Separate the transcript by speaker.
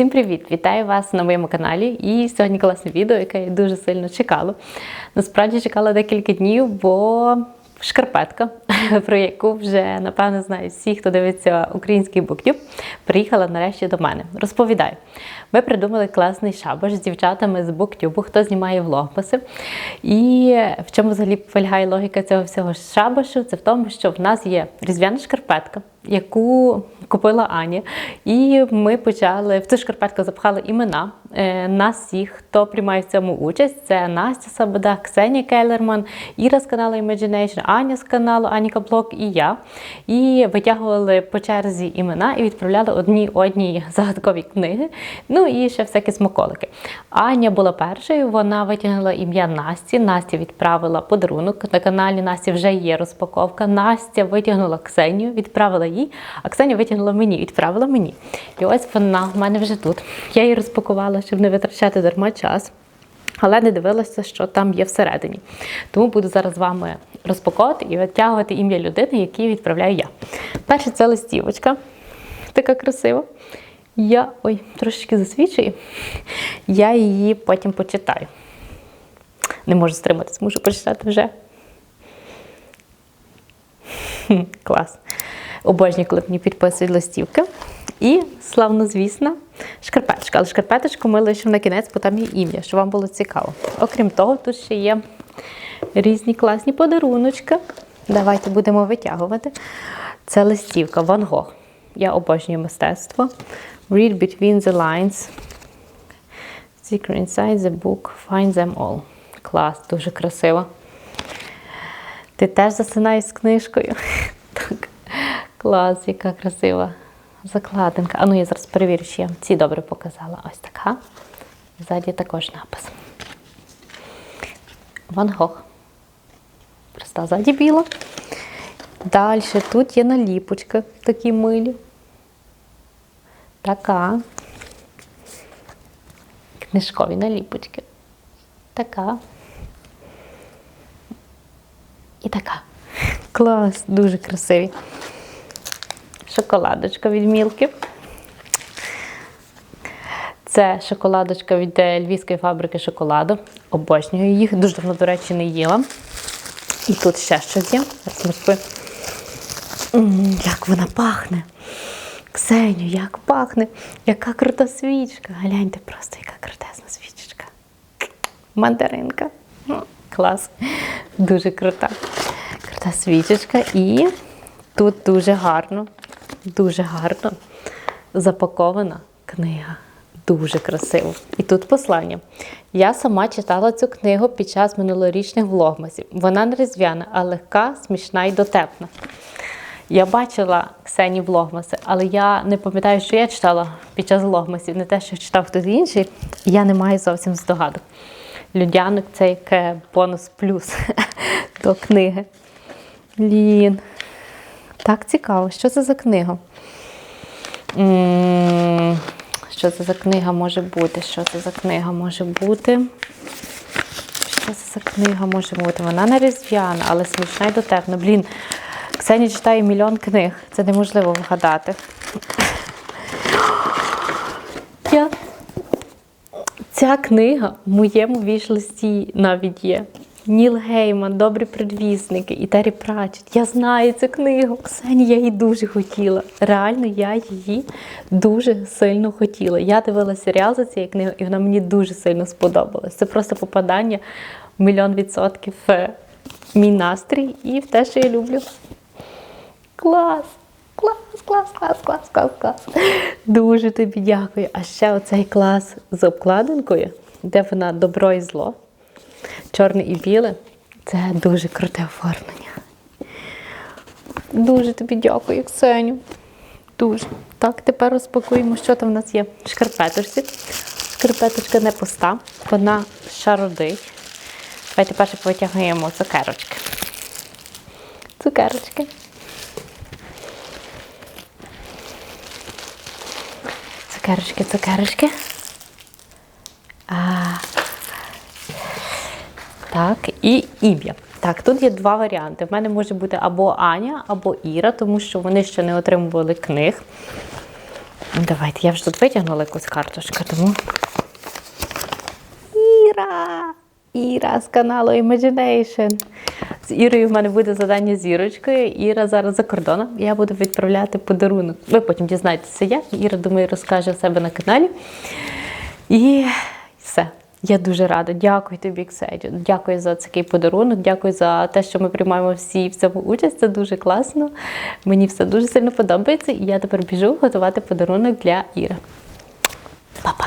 Speaker 1: Усім привіт! Вітаю вас на моєму каналі. І сьогодні класне відео, яке я дуже сильно чекала. Насправді чекала декілька днів, бо шкарпетка, про яку вже напевно знають всі, хто дивиться український буктюб, приїхала нарешті до мене. Розповідаю. Ми придумали класний шабаш з дівчатами з буктюбу, хто знімає влогмаси. І в чому взагалі полягає логіка цього всього шабашу? Це в тому, що в нас є різдвяна шкарпетка, яку купила Аня. І ми почали в цю шкарпетку запхали імена е, нас всіх, хто приймає в цьому участь. Це Настя Сабода, Ксенія Келлерман, Іра з каналу Imagination, Аня з каналу Аніка Блок і я. І витягували по черзі імена і відправляли одні одній загадкові книги. Ну і ще всякі смаколики. Аня була першою, вона витягнула ім'я Насті. Настя відправила подарунок. На каналі Насті вже є розпаковка. Настя витягнула Ксенію, відправила їй, а Ксенія витягнула мені, відправила мені. І ось вона в мене вже тут. Я її розпакувала, щоб не витрачати дарма час. Але не дивилася, що там є всередині. Тому буду зараз з вами розпаковувати і витягувати ім'я людини, якій відправляю я. Перше це листівочка. Така красива. Я ой, трошечки засвічую. Я її потім почитаю. Не можу стриматись, мушу почитати вже. Клас. Обожнюю, коли мені підписують листівки. І славнозвісна шкарпеточка. Але шкарпеточку ми лишимо на кінець, бо там є ім'я, щоб вам було цікаво. Окрім того, тут ще є різні класні подаруночки. Давайте будемо витягувати. Це листівка Ван Гог. Я обожнюю мистецтво. Read between the lines. Secret inside the book. Find them all. Клас, дуже красиво. Ти теж засинаєш з книжкою. Клас, яка красива закладинка. А ну я зараз перевірю, чи я ці добре показала. Ось така. Ззаді також напис. Ван Гог. Проста ззаді біла. Далі тут є наліпочка, такі милі. Така. Книжкові наліпочки. Така. І така. Клас, дуже красиві. Шоколадочка від Мілки. Це шоколадочка від е, Львівської фабрики шоколаду. Обожнюю їх. Дуже давно, до речі, не їла. І тут ще щось є. Як вона пахне. Ксеню, як пахне. Яка крута свічка. Гляньте просто, яка крутезна свічечка. Мандаринка. Клас. Дуже крута. Крута свічечка. І тут дуже гарно, дуже гарно запакована книга. Дуже красиво. І тут послання. Я сама читала цю книгу під час минулорічних влогмасів. Вона не різдвяна, а легка, смішна і дотепна. Я бачила Ксені влогмаси, але я не пам'ятаю, що я читала під час влогмасів, не те, що читав хтось інший. Я не маю зовсім здогадок. Людянок це як е, бонус плюс до книги. Лін. Так цікаво, що це за книга? Що це за книга може бути? Що це за книга може бути? Що це за книга може бути? Вона не різдвяна, але смішна і дотепна. Блін, Ксенія читає мільйон книг. Це неможливо вгадати. Ця книга в моєму вішлисті навіть є. Ніл Гейман, добрі предвісники і Террі Пратчет. Я знаю цю книгу. Ксенія, я її дуже хотіла. Реально, я її дуже сильно хотіла. Я дивилася серіал за цією книгою, і вона мені дуже сильно сподобалась. Це просто попадання в мільйон відсотків в мій настрій і в те, що я люблю. Клас! Клас, клас, клас, клас, клас, клас. Дуже тобі дякую. А ще оцей клас з обкладинкою, де вона добро і зло, чорне і біле. Це дуже круте оформлення. Дуже тобі дякую, Ксеню. Дуже. Так, тепер розпакуємо, що там в нас є шкарпеточці. Шкарпеточка не пуста, вона шародить. Давайте перше потягнемо цукерочки. Цукерочки. Цукерочки, цукерочки. Так, і ім'я. Так, тут є два варіанти. В мене може бути або Аня, або Іра, тому що вони ще не отримували книг. Давайте, я вже тут витягнула якусь карточку, тому. Іра! Іра з каналу Imagination. З Ірою в мене буде задання з Ірочкою. Іра зараз за кордоном. Я буду відправляти подарунок. Ви потім дізнаєтеся, як. Іра, думаю, розкаже в себе на каналі. І. Я дуже рада. Дякую тобі, Ксеню. Дякую за такий подарунок. Дякую за те, що ми приймаємо всі в цьому участь. Це дуже класно. Мені все дуже сильно подобається. І я тепер біжу готувати подарунок для Іри.